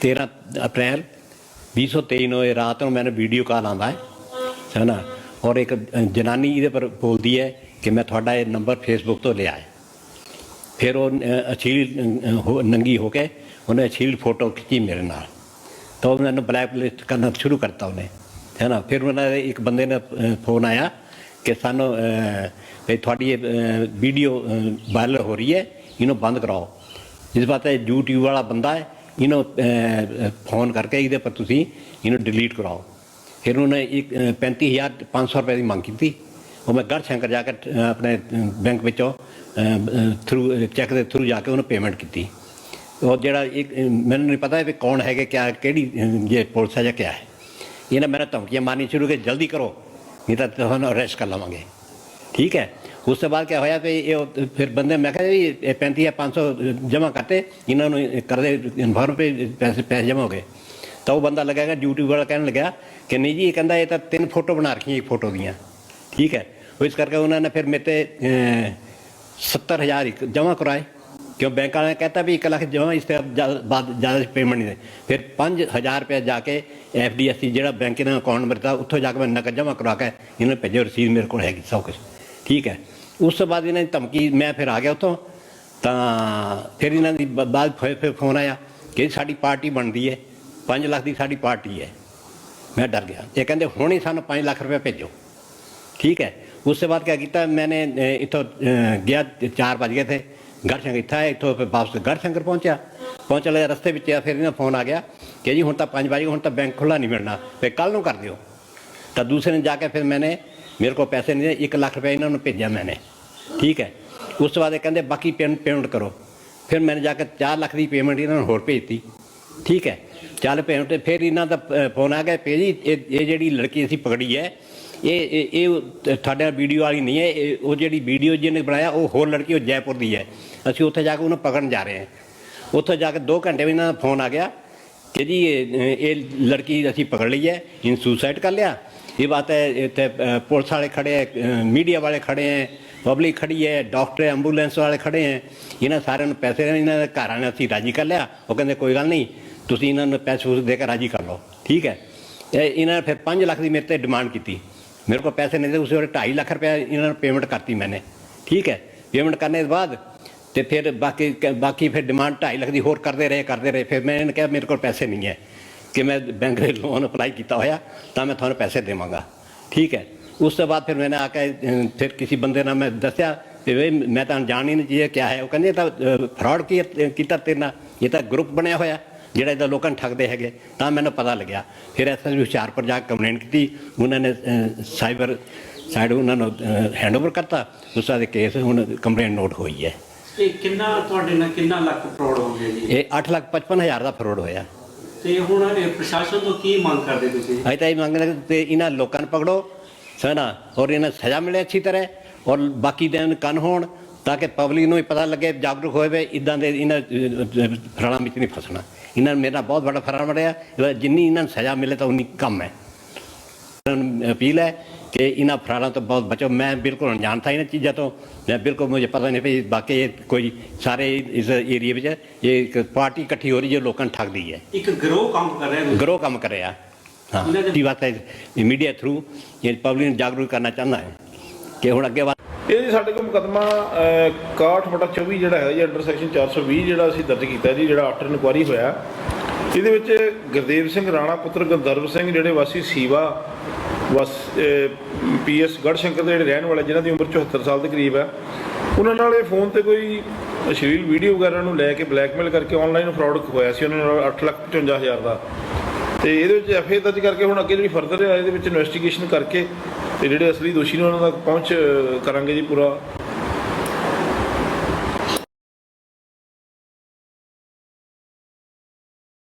13 ਅਪ੍ਰੈਲ 2023 ਨੂੰ ਇਹ ਰਾਤ ਨੂੰ ਮੈਨੂੰ ਵੀਡੀਓ ਕਾਲ ਆਉਂਦਾ ਹੈ। ਨਾ? ਔਰ ਇੱਕ ਜਨਾਨੀ ਇਹਦੇ ਪਰ ਬੋਲਦੀ ਹੈ ਕਿ ਮੈਂ ਤੁਹਾਡਾ ਇਹ ਨੰਬਰ ਫੇਸਬੁੱਕ ਤੋਂ ਲਿਆ ਹੈ। ਫਿਰ ਉਹ ਅ, ਅਛੀਲ ਹੋ- ਨੰਗੀ ਹੋ ਕੇ ਉਹਨੇ ਅਛੀਲ ਫੋਟੋ ਖਿੱਚੀ ਮੇਰੇ ਨਾਲ। ਤਾਂ ਉਹਨਾਂ ਨੂੰ ਬਲੈਕਲਿਸਟ ਕਰਨਾ ਸ਼ੁਰੂ ਕਰਤਾ ਉਹਨੇ। ਹੈ ਨਾ? ਫਿਰ ਉਹਨਾਂ ਦੇ ਇੱਕ ਬੰਦੇ ਨੇ ਫੋਨ ਆਇਆ ਕਿ ਸਾਨੂੰ ਅ, ਵੀ ਤੁਹਾਡੀ ਇਹ ਵੀਡੀਓ ਵਾਇਰਲ ਹੋ ਰਹੀ ਹੈ ਇਹਨੂੰ ਬੰਦ ਕਰਾਓ। ਇਸ ਬਾਤ ਹੈ YouTube ਵਾਲਾ ਬੰਦਾ ਹੈ ਇਹਨੂੰ ਫੋਨ ਕਰਕੇ ਇਹਦੇ ਪਰ ਤੁਸੀਂ ਇਹਨੂੰ ਡਿਲੀਟ ਕਰਾਓ। ਫਿਰ ਉਹਨੇ ਇੱਕ ਅ, 35500 ਰੁਪਏ ਦੀ ਮੰਗ ਕੀਤੀ। ਉਹ ਮੈਂ ਗੜ ਸ਼ੰਕਰ ਜਾ ਕੇ ਆਪਣੇ ਬੈਂਕ ਵਿੱਚੋਂ ਥਰੂ ਚੈੱਕ ਦੇ ਥਰੂ ਜਾ ਕੇ ਉਹਨੂੰ ਪੇਮੈਂਟ ਕੀਤੀ। ਉਹ ਜਿਹੜਾ ਇੱਕ ਮੈਨੂੰ ਨਹੀਂ ਪਤਾ ਵੀ ਕੌਣ ਹੈਗੇ ਕਿਆ ਕਿਹੜੀ ਜੇ ਪੁਲਿਸ ਹੈ ਜਾਂ ਕਿਆ ਹੈ। ਇਹਨੇ ਮੇਰਾ ਧਮਕੀਆਂ ਮਾਰਨੀ ਸ਼ੁਰੂ ਕਰ ਜਲਦੀ ਕਰੋ ਨਹੀਂ ਤਾਂ ਤੁਹਾਨੂੰ ਅਰੈਸਟ ਕਰ ਲਵਾਂਗੇ। ਠੀਕ ਹੈ? ਉਸ ਤੋਂ ਬਾਅਦ ਕਿਆ ਹੋਇਆ ਵੀ ਇਹ ਫਿਰ ਬੰਦੇ ਮੈਂ ਕਿਹਾ ਵੀ ਇਹ 35 ਜਾਂ 500 ਜਮ੍ਹਾਂ ਕਰਤੇ ਇਹਨਾਂ ਨੂੰ ਕਰਦੇ ਇਨਫਾਰਮ ਪੇ ਪੈਸੇ ਪੈਸੇ ਜਮ੍ਹਾਂ ਹੋ ਗਏ ਤਾਂ ਉਹ ਬੰਦਾ ਲੱਗਿਆ ਡਿਊਟੀ ਵਾਲਾ ਕਹਿਣ ਲੱਗਾ ਕਿ ਨਹੀਂ ਜੀ ਇਹ ਕਹਿੰਦਾ ਇਹ ਤਾਂ ਤਿੰਨ ਫੋਟੋ ਬਣਾ ਰੱਖੀਆਂ ਇੱਕ ਫੋਟੋ ਦੀਆਂ ਠੀਕ ਹੈ ਇਸ ਕਰਕੇ ਉਹਨਾਂ ਨੇ ਫਿਰ ਮੇਰੇ ਤੇ ਅਹ, 70000 ਇੱਕ ਜਮ੍ਹਾਂ ਕਰਾਏ ਕਿਉਂ ਬੈਂਕ ਵਾਲਿਆਂ ਨੇ ਕਹਿਤਾ ਵੀ 1 ਲੱਖ ਜਮ੍ਹਾਂ ਇਸ ਤੋਂ ਜ਼ਿਆਦਾ- ਬਾਅਦ ਜ਼ਿਆਦਾ ਪੇਮੈਂਟ ਨਹੀਂ ਦੇ ਫਿਰ 5000 ਰੁਪਏ ਜਾ ਕੇ ਐਫਡੀਐਸਸੀ ਜਿਹੜਾ ਬੈਂਕ ਦਾ ਅਕਾਊਂਟ ਨੰਬਰ ਤਾਂ ਉੱਥੋਂ ਜਾ ਕੇ ਮੈਂ ਨਕਦ ਜਮ੍ਹਾਂ ਕਰਵਾ ਕੇ ਇਹਨਾਂ ਨੇ ਭੇਜੋ ਰਸੀਦ ਮੇਰੇ ਕੋਲ ਹੈਗੀ ਸਭ ਕੁਝ ਠੀਕ ਹੈ ਉਸ ਤੋਂ ਬਾਅਦ ਇਹਨਾਂ ਦੀ ਧਮਕੀ ਮੈਂ ਫਿਰ ਆ ਗਿਆ ਉੱਥੋਂ ਤਾਂ ਫਿਰ ਇਹਨਾਂ ਦੀ ਬ- ਬਾਅਦ ਫਿਰ ਫਿਰ ਫੋਨ ਆਇਆ ਕਿ ਸਾਡੀ ਪਾਰਟੀ ਬਣਦੀ ਹੈ 5 ਲੱਖ ਦੀ ਸਾਡੀ ਪਾਰਟੀ ਹੈ ਮੈਂ ਡਰ ਗਿਆ ਇਹ ਕਹਿੰਦੇ ਹੁਣ ਹੀ ਸਾਨੂੰ 5 ਲੱਖ ਰੁਪਏ ਭੇਜੋ ठीक है उसके बाद क्या किया मैंने अ, इतो अ, गया चार बज गए थे गढ़शंकर इतना है इतो फिर वापस गढ़शंकर पहुंचा पहुंच लगे रस्ते ਵਿੱਚ ਆ ਫਿਰ ਇਹਨਾਂ ਫੋਨ ਆ ਗਿਆ ਕਿ ਜੀ ਹੁਣ ਤਾਂ 5 ਵਜੇ ਹੁਣ ਤਾਂ ਬੈਂਕ ਖੁੱਲਾ ਨਹੀਂ ਮਿਲਣਾ ਫਿਰ ਕੱਲ ਨੂੰ ਕਰ ਦਿਓ ਤਾਂ ਦੂਸਰੇ ਨੇ ਜਾ ਕੇ ਫਿਰ ਮੈਨੇ ਮੇਰੇ ਕੋਲ ਪੈਸੇ ਨਹੀਂ ਦੇ 1 ਲੱਖ ਰੁਪਏ ਇਹਨਾਂ ਨੂੰ ਭੇਜਿਆ ਮੈਨੇ। ਠੀਕ ਹੈ? ਉਸ ਤੋਂ ਬਾਅਦ ਇਹ ਕਹਿੰਦੇ, ਬਾਕੀ ਪੇਮੈਂਟ ਕਰੋ। ਫਿਰ ਮੈਨੇ ਜਾ ਕੇ 4 ਲੱਖ ਦੀ ਪੇਮੈਂਟ ਇਹਨਾਂ ਨੂੰ ਹੋਰ ਭੇਜਤੀ। ਠੀਕ ਹੈ? ਚੱਲ ਪੇਮੈਂਟ ਫਿਰ ਇਹਨਾਂ ਦਾ ਫੋਨ ਆ ਗਿਆ ਪੇ ਜੀ, ਇਹ ਇਹ ਜਿਹੜੀ ਲੜਕੀ ਅਸੀਂ ਪਕੜੀ ਹੈ, ਇਹ ਇਹ ਇਹ ਤੁਹਾਡਾ ਵੀਡੀਓ ਵਾਲੀ ਨਹੀਂ ਹੈ, ਇਹ, ਉਹ ਜਿਹੜੀ ਵੀਡੀਓ ਜਿਹਨੇ ਬਣਾਇਆ, ਉਹ ਹੋਰ ਲੜਕੀ ਉਹ ਜੈਪੁਰ ਦੀ ਹੈ। ਅਸੀਂ ਉੱਥੇ ਜਾ ਕੇ ਉਹਨੂੰ ਪਕੜਨ ਜਾ ਰਹੇ ਹਾਂ। ਉੱਥੇ ਜਾ ਕੇ 2 ਘੰਟੇ ਵਿੱਚ ਇਹਨਾਂ ਦਾ ਫੋਨ ਆ ਗਿਆ ਕਿ ਜੀ, ਇਹ ਇਹ ਲੜਕੀ ਅਸੀਂ ਪਕੜ ਲਈ ਹੈ ਇਹਨ ਸੁਸਾਈਡ ਕਰ ਲਿਆ ਇਹ ਬਾਤ ਹੈ ਇੱਥੇ ਅ, ਪੁਲਿਸ ਵਾਲੇ ਖੜੇ ਹੈ ਮੀਡੀਆ ਵਾਲੇ ਖੜੇ ਹੈ ਪਬਲਿਕ ਖੜੀ ਹੈ ਡਾਕਟਰ ਐਂਬੂਲੈਂਸ ਵਾਲੇ ਖੜੇ ਹੈ ਇਹਨਾਂ ਸਾਰਿਆਂ ਨੂੰ ਪੈਸੇ ਇਹਨਾਂ ਦੇ ਘਰਾਂ ਨੇ ਅਸੀਂ ਰਾਜੀ ਕਰ ਲਿਆ ਉਹ ਕਹਿੰਦੇ ਕੋਈ ਗੱਲ ਨਹੀਂ ਤੁਸੀਂ ਇਹਨਾਂ ਨੂੰ ਪੈਸੇ ਪੂਸੇ ਦੇ ਕੇ ਰਾਜੀ ਕਰ ਲਓ ਠੀਕ ਹੈ ਇਹ ਇਹਨਾਂ ਨੇ ਫਿਰ 5 ਲੱਖ ਦੀ ਮੇਰੇ ਤੇ ਡਿਮਾਂਡ ਕੀਤੀ ਮੇਰੇ ਕੋਲ ਪੈਸੇ ਨਹੀਂ ਤੇ ਉਸੇ ਵੇਲੇ 2.5 ਲੱਖ ਰੁਪਏ ਇਹਨਾਂ ਨੂੰ ਪੇਮੈਂਟ ਕਰਤੀ ਮੈਨੇ ਠੀਕ ਹੈ ਪੇਮੈਂਟ ਕਰਨੇ ਤੋਂ ਬਾਅਦ ਤੇ ਫਿਰ ਬਾਕੀ ਬਾਕੀ ਫਿਰ ਡਿਮਾਂਡ 2.5 ਲੱਖ ਦੀ ਹੋਰ ਕਰਦੇ ਰਹੇ ਕਰਦੇ ਰਹੇ ਫਿਰ ਮੈਂ ਇਹਨਾਂ ਨੇ ਕਿਹਾ ਮੇਰੇ ਕੋਲ ਪੈਸੇ ਨਹੀਂ ਹੈ ਕਿ ਮੈਂ ਬੈਂਕ ਦੇ ਲੋਨ ਅਪਲਾਈ ਕੀਤਾ ਹੋਇਆ ਤਾਂ ਮੈਂ ਤੁਹਾਨੂੰ ਪੈਸੇ ਦੇਵਾਂਗਾ। ਠੀਕ ਹੈ। ਉਸ ਤੋਂ ਬਾਅਦ ਫਿਰ ਮੈंने ਆ ਕੇ ਫਿਰ ਕਿਸੇ ਬੰਦੇ ਨਾਲ ਮੈਂ ਦੱਸਿਆ ਕਿ ਵੀ ਮੈਂ ਤਾਂ ਜਾਣ ਹੀ ਨਹੀਂ ਜੀ ਇਹ ਕਿਆ ਹੈ? ਉਹ ਕਹਿੰਦੇ ਤਾਂ ਫਰਾਡ ਕੀਤਾ ਤੇਰੇ ਨਾਲ? ਇਹ ਤਾਂ ਗਰੁੱਪ ਬਣਿਆ ਹੋਇਆ ਜਿਹੜਾ ਇਹਦਾ ਲੋਕਾਂ ਨੂੰ ਠੱਗਦੇ ਹੈਗੇ। ਤਾਂ ਮੈਨੂੰ ਪਤਾ ਲੱਗਿਆ। ਫਿਰ ਐਸਐਸ ਹੁਸ਼ਿਆਰਪੁਰ ਜਾ ਕੇ ਕੰਪਲੇਂਟ ਕੀਤੀ। ਉਹਨਾਂ ਨੇ ਸਾਈਬਰ ਸਾਈਡ ਉਹਨਾਂ ਨੂੰ ਹੈਂਡਓਵਰ ਕਰਤਾ। ਉਸ ਦਾ ਕੇਸ ਹੁਣ ਕੰਪਲੇਂਟ ਨੋਟ ਹੋਈ ਹੈ। ਇਹ ਕਿੰਨਾ ਤੁਹਾਡੇ ਨਾਲ ਕਿੰਨਾ ਲੱਖ ਫਰਾਡ ਹੋ ਗਿਆ ਜੀ? ਇਹ 8 ਲੱਖ 55 ਹਜ਼ਾਰ ਦਾ ਫਰੋਡ ਹੋਇਆ। ਤੇ ਹੁਣ ਇਹ ਪ੍ਰਸ਼ਾਸਨ ਤੋਂ ਕੀ ਮੰਗ ਕਰਦੇ ਤੁਸੀਂ? ਅਸੀਂ ਤਾਂ ਇਹ ਮੰਗਦੇ ਹਾਂ ਕਿ ਇਹਨਾਂ ਲੋਕਾਂ ਨੂੰ ਪਕੜੋ, ਸਨਾ, ਔਰ ਇਹਨਾਂ ਨੂੰ ਸਜ਼ਾ ਮਿਲੇ ਅੱਛੀ ਤਰ੍ਹਾਂ, ਔਰ ਬਾਕੀ ਦੇ ਕੰਨ ਹੋਣ, ਤਾਂ ਕਿ ਪਬਲਿਕ ਨੂੰ ਵੀ ਪਤਾ ਲੱਗੇ, ਜਾਗਰੂਕ ਹੋਵੇ ਵੀ ਇਦਾਂ ਦੇ ਇਹਨਾਂ ਫਰਾਣਾ ਵਿੱਚ ਨਹੀਂ ਫਸਣਾ। ਇਹਨਾਂ ਨੂੰ ਮੇਰਾ ਬਹੁਤ ਵੱਡਾ ਫਰਾਣਾ ਬਣਿਆ ਜਿੰਨੀ ਇਹਨਾਂ ਨੂੰ ਸਜ਼ਾ ਮਿਲੇ ਤਾਂ ਉਨੀ ਕੰਮ ਹੈ। ਅਪੀਲ ਹੈ ਕਿ ਇਹਨਾਂ ਫਰਾੜਾਂ ਤੋਂ ਬਹੁਤ ਬਚੋ। ਮੈਂ ਬਿਲਕੁਲ ਅਣਜਾਣ ਥਾ ਇਹਨਾਂ ਚੀਜ਼ਾਂ ਤੋਂ। ਮੈਂ ਬਿਲਕੁਲ ਮੁझे ਪਤਾ ਨਹੀਂ ਵੀ ਬਾਕੀ ਇਹ ਕੋਈ ਸਾਰੇ ਇਸ ਏਰੀਆ ਵਿੱਚ ਇਹ ਇੱਕ ਪਾਰਟੀ ਇਕੱਠੀ ਹੋ ਰਹੀ ਜੋ ਲੋਕਾਂ ਨੂੰ ਠੱਗਦੀ ਹੈ। ਇੱਕ ਗਰੋਹ ਕੰਮ ਕਰ ਰਿਹਾ ਗਰੋ ਕੰਮ ਕਰਿਆ ਹਾਂ। ਦੇ- ਹੈ? ਮੀਡੀਆ ਥਰੂ ਇਹ ਪਬਲਿਕ ਨੂੰ ਜਾਗਰੂਕ ਕਰਨਾ ਚਾਹੁੰਦਾ ਹੈ ਕਿ ਹੁਣ ਅੱਗੇ ਵੱਧ ਇਹ ਜੀ ਸਾਡੇ ਕੋਲ ਮੁਕੱਦਮਾ 61/24 ਜਿਹੜਾ ਹੈ ਜੀ ਅੰਡਰ ਸੈਕਸ਼ਨ 420 ਜਿਹੜਾ ਅਸੀਂ ਦਰਜ ਕੀਤਾ ਜੀ ਜਿਹੜਾ ਆਫਟਰ ਇਨਕੁਆਰੀ ਹੋਇਆ। ਇਹਦੇ ਵਿੱਚ ਗੁਰਦੇਵ ਸਿੰਘ ਰਾਣਾ ਪੁੱਤਰ ਗੰਦਰਵ ਸਿੰਘ ਜਿਹੜੇ ਵਾਸੀ ਸੀਵਾ ਵਸ ਪੀਐਸ ਗੜਸ਼ੰਕਰ ਦੇ ਜਿਹੜੇ ਰਹਿਣ ਵਾਲੇ ਜਿਨ੍ਹਾਂ ਦੀ ਉਮਰ 74 ਸਾਲ ਦੇ ਕਰੀਬ ਹੈ ਉਹਨਾਂ ਨਾਲ ਇਹ ਫੋਨ ਤੇ ਕੋਈ ਅਸ਼ਲੀਲ ਵੀਡੀਓ ਵਗੈਰਾ ਨੂੰ ਲੈ ਕੇ ਬਲੈਕਮੇਲ ਕਰਕੇ ਆਨਲਾਈਨ ਫਰਾਡ ਹੋਇਆ ਸੀ ਉਹਨਾਂ ਨਾਲ 8,55,000 ਦਾ। ਤੇ ਇਹਦੇ ਵਿੱਚ ਐਫਏ ਦਰਜ ਕਰਕੇ ਹੁਣ ਅੱਗੇ ਜਿਹੜੀ ਫਰਦਰ ਹੈ ਇਹਦੇ ਵਿੱਚ ਇਨਵੈਸਟੀਗੇਸ਼ਨ ਕਰਕੇ ਤੇ ਜਿਹੜੇ ਅਸਲੀ ਦੋਸ਼ੀ ਨੇ ਉਹਨਾਂ ਤੱਕ ਪਹੁੰਚ ਕਰਾਂਗੇ ਜੀ ਪੂਰਾ